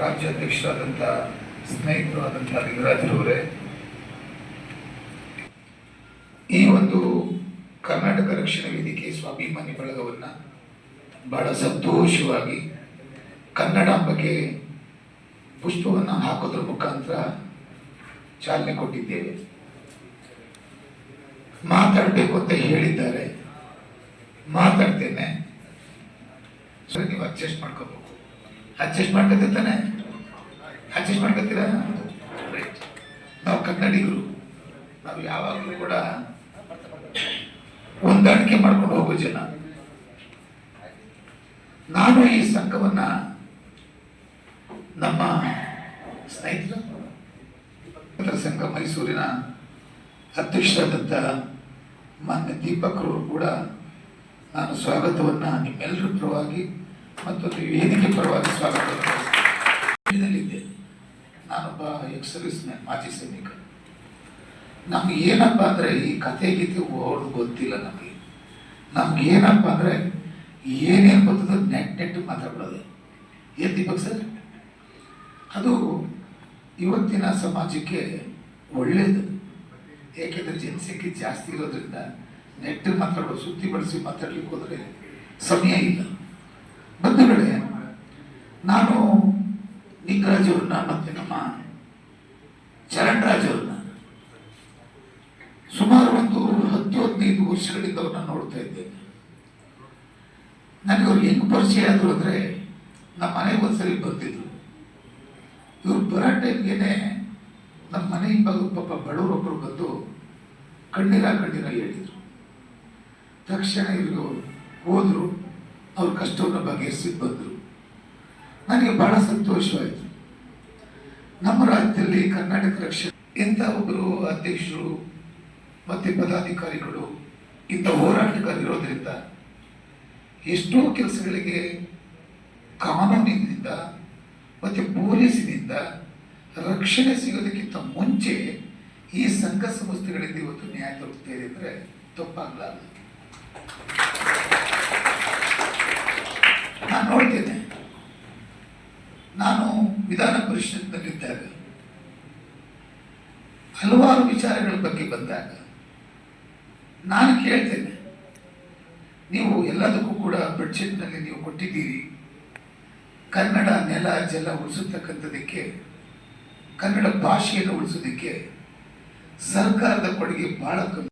ರಾಜ್ಯಾಧ್ಯಕ್ಷರಾದಂಥ ಸ್ನೇಹಿತರು ಆದಂಥ ಲಿಂಗರಾಜರವರೇ ಈ ಒಂದು ಕರ್ನಾಟಕ ರಕ್ಷಣಾ ವೇದಿಕೆ ಸ್ವಾಭಿಮಾನಿ ಬಳಗವನ್ನು ಬಹಳ ಸಂತೋಷವಾಗಿ ಕನ್ನಡಾಂಬಕ್ಕೆ ಪುಷ್ಪವನ್ನು ಹಾಕೋದ್ರ ಮುಖಾಂತರ ಚಾಲನೆ ಕೊಟ್ಟಿದ್ದೇವೆ. ಮಾತಾಡಬೇಕು ಅಂತ ಹೇಳಿದ್ದಾರೆ. ಮಾತಾಡ್ತೇನೆ. ನೀವು ಅಡ್ಜಸ್ಟ್ ಮಾಡ್ಕೋಬೇಕು. ಅಡ್ಜಸ್ಟ್ ಮಾಡ್ಕೊತಿರ್ತಾನೆ ಅಡ್ಜಸ್ಟ್ ಮಾಡ್ಕೊತೀರ? ರೈಟ್ ನಾವು ಕನ್ನಡಿಗರು ನಾವು ಯಾವಾಗಲೂ ಕೂಡ ಹೊಂದಾಣಿಕೆ ಮಾಡ್ಕೊಂಡು ಹೋಗೋ ಜನ. ನಾನು ಈ ಸಂಘವನ್ನ ನಮ್ಮ ಸ್ನೇಹಿತರ ಸಂಘ ಮೈಸೂರಿನ ಅಧ್ಯಕ್ಷರಾದಂಥ ಮಾನ್ಯ ದೀಪಕ್ರವರು ಕೂಡ ನಾನು ಸ್ವಾಗತವನ್ನು ನಿಮ್ಮೆಲ್ಲರ ಪರವಾಗಿ ಮತ್ತು ಈ ವೇದಿಕೆ ಪರವಾಗಿ ಸ್ವಾಗತ ನಾನೊಬ್ಬ ಎಕ್ಸ್ ಸರ್ವಿಸ್ ಮ್ಯಾನ್, ಮಾಜಿ ಸೈನಿಕ. ನಮ್ಗೆ ಏನಪ್ಪ ಅಂದರೆ ಈ ಕತೆ ಗೀತೆ ಓಡು ಗೊತ್ತಿಲ್ಲ ನಮಗೆ. ನಮ್ಗೆ ಏನಪ್ಪ ಅಂದರೆ ಏನೇನು ಗೊತ್ತದ ನೆಟ್ ನೆಟ್ ಮಾತಾಡ್ಬಿಡೋದು ಏನು ದೀಪಕ್ ಸರ್? ಅದು ಇವತ್ತಿನ ಸಮಾಜಕ್ಕೆ ಒಳ್ಳೆಯದು ಏಕೆಂದರೆ ಜನಸಂಖ್ಯೆ ಜಾಸ್ತಿ ಇರೋದ್ರಿಂದ ನೆಟ್ ಮಾತಾಡೋ ಸುದ್ದಿ ಬಳಸಿ ಮಾತಾಡ್ಲಿಕ್ಕೆ ಹೋದರೆ ಸಮಯ ಇಲ್ಲ. ನಾನು ನಿಂಗರಾಜವ್ರನ್ನ ಮತ್ತೆ ನಮ್ಮ ಚರಣ್ ರಾಜ್ ಅವ್ರನ್ನ ಸುಮಾರು ಒಂದು ಹತ್ತು ಹದಿನೈದು ವರ್ಷಗಳಿಂದ ಅವ್ರನ್ನ ನೋಡ್ತಾ ಇದ್ದೇನೆ ನನಗೆ ಅವ್ರು ಹೆಂಗ್ ಪರಿಚಯ ಆದ್ರು ಅಂದರೆ ನಮ್ಮ ಮನೆಗೆ ಒಂದ್ಸರಿ ಬಂದಿದ್ರು. ಇವ್ರು ಬರೋ ಟೈಮ್ಗೆನೆ ನಮ್ಮ ಮನೆ ಹಿಂಬಾಗ ಪಾಪ ಬಡವರೊಬ್ಬರು ಬಂದು ಕಣ್ಣೀರ ಕಣ್ಣೀರ ಹೇಳಿದರು. ತಕ್ಷಣ ಇವರು ಹೋದರು, ಅವ್ರ ಕಷ್ಟವನ್ನು ಬಗೆಹರಿಸಿ ಬಂದರು. ನನಗೆ ಬಹಳ ಸಂತೋಷವಾಯಿತು. ನಮ್ಮ ರಾಜ್ಯದಲ್ಲಿ ಕರ್ನಾಟಕ ರಕ್ಷಣೆ, ಇಂಥ ಒಬ್ಬರು ಅಧ್ಯಕ್ಷರು ಮತ್ತು ಪದಾಧಿಕಾರಿಗಳು ಇಂಥ ಹೋರಾಟಗಾರರಿರೋದ್ರಿಂದ ಎಷ್ಟೋ ಕೆಲಸಗಳಿಗೆ ಕಾನೂನಿನಿಂದ ಮತ್ತು ಪೊಲೀಸಿನಿಂದ ರಕ್ಷಣೆ ಸಿಗೋದಕ್ಕಿಂತ ಮುಂಚೆ ಈ ಸಂಘ ಸಂಸ್ಥೆಗಳಿಂದ ಇವತ್ತು ನ್ಯಾಯ ದೊರಕ್ತಾ ಇದೆ ಅಂದರೆ ತಪ್ಪಾಗಲಾರದು ನಾನು ನೋಡ್ತೇನೆ ನಾನು ವಿಧಾನ ಪರಿಷತ್ನಲ್ಲಿದ್ದಾಗ ಹಲವಾರು ವಿಚಾರಗಳ ಬಗ್ಗೆ ಬಂದಾಗ ನಾನು ಕೇಳ್ತೇನೆ. ನೀವು ಎಲ್ಲದಕ್ಕೂ ಕೂಡ ಬಡ್ಜೆಟ್ನಲ್ಲಿ ನೀವು ಕೊಟ್ಟಿದ್ದೀರಿ. ಕನ್ನಡ ನೆಲ ಜಲ ಉಳಿಸತಕ್ಕಂಥದಕ್ಕೆ, ಕನ್ನಡ ಭಾಷೆಯನ್ನು ಉಳಿಸೋದಕ್ಕೆ ಸರ್ಕಾರದ ಕೊಡುಗೆ ಬಹಳ ಕಮ್ಮಿ.